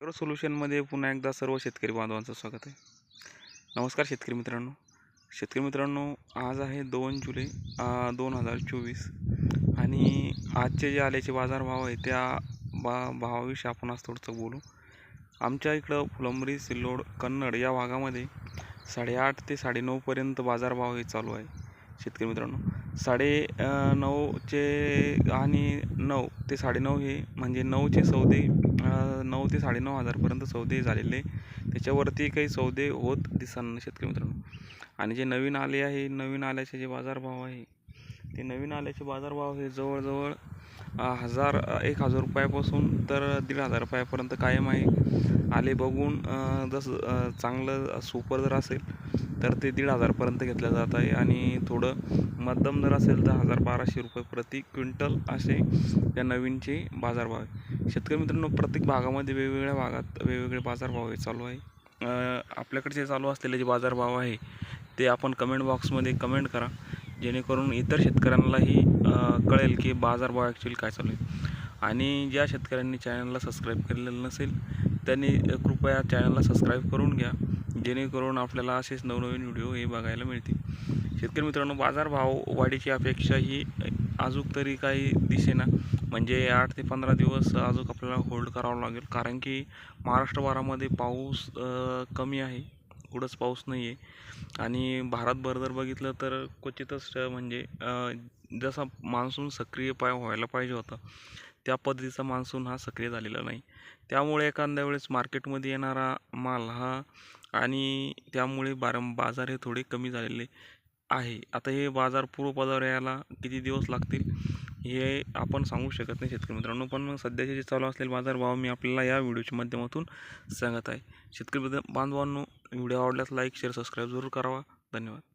Agro सोल्युशनमध्ये पुन्हा एकदा सर्व शेतकरी बांधवांचं स्वागत आहे. नमस्कार शेतकरी मित्रांनो. शेतकरी मित्रांनो आज आहे दोन जुलै दोन हजार चोवीस. आणि आजचे जे आल्याचे बाजारभाव आहे त्या बा भावाविषयी आपण आज थोडंसं बोलू. आमच्या इकडं फुलंबरी सिल्लोड कन्नड या भागामध्ये साडेआठ ते साडेनऊपर्यंत बाजारभाव हे चालू आहे. शेतकरी मित्रांनो. साडे नऊचे आणि नऊ ते साडेनऊ हे म्हणजे नऊचे सौदे नऊ ते साडेनऊ हजारपर्यंत सौदे झालेले. त्याच्यावरती काही सौदे होत दिसताना शेतकरी मित्रांनो. आणि जे नवीन आले आहे नवीन आल्याचे जे बाजारभाव आहे ते नवीन आल्याचे बाजारभाव हे जवळजवळ हजार एक हजार रुपयापासून तर दीड हजार रुपयापर्यंत कायम आहे. आले बघून जसं चांगलं सुपर जर असेल तर ते दीड हजारपर्यंत घेतलं जात आहे. आणि थोडं मध्यम जर असेल तर हजार बाराशे रुपये प्रति क्विंटल असे या नवीनचे बाजारभाव आहे. शेतकरी मित्रांनो प्रत्येक भागामध्ये वेगवेगळ्या भागात वेगवेगळे बाजारभाव हे चालू आहे. आपल्याकडे जे चालू असलेले जे बाजारभाव आहे ते आपण कमेंट बॉक्समध्ये कमेंट करा. जेणेकरून इतर शेतकऱ्यांनाही कळेल की बाजारभाव ॲक्च्युली काय चालू आहे. आणि ज्या शेतकऱ्यांनी चॅनलला सबस्क्राईब केलेलं नसेल त्यांनी कृपया चॅनलला सबस्क्राईब करून घ्या. जेणेकरून आपल्याला असेच नवनवीन व्हिडिओ हे बघायला मिळतील. शेतकरी मित्रांनो बाजारभाव वाढीची अपेक्षा ही अजून तरी काही दिसेना. म्हणजे आठ ते पंधरा दिवस अजूक आपल्याला होल्ड करावं लागेल. कारण की महाराष्ट्रभरामध्ये पाऊस कमी आहे. कुठंच पाऊस नाही आहे. आणि भारतभर जर बघितलं तर क्वचितच म्हणजे जसा मान्सून सक्रिय पाय व्हायला पाहिजे होता त्या पद्धतीचा मान्सून हा सक्रिय झालेला नाही. त्यामुळे एखाद्या वेळेस मार्केटमध्ये येणारा माल हा आणि त्यामुळे बार बाजार हे थोडे कमी झालेले आहे. आता हे बाजार पूर्वपदावर यायला किती दिवस लागतील? हे आपण सांगू शकत नाही शेतकरी मित्रांनो पण मग सध्याचे जे चालू असलेले बाजारभाव मी आपल्याला या व्हिडिओच्या माध्यमातून सांगत आहे. शेतकरी बांधवांनो व्हिडिओ आवडल्यास लाईक शेअर सबस्क्राईब जरूर करावा. धन्यवाद.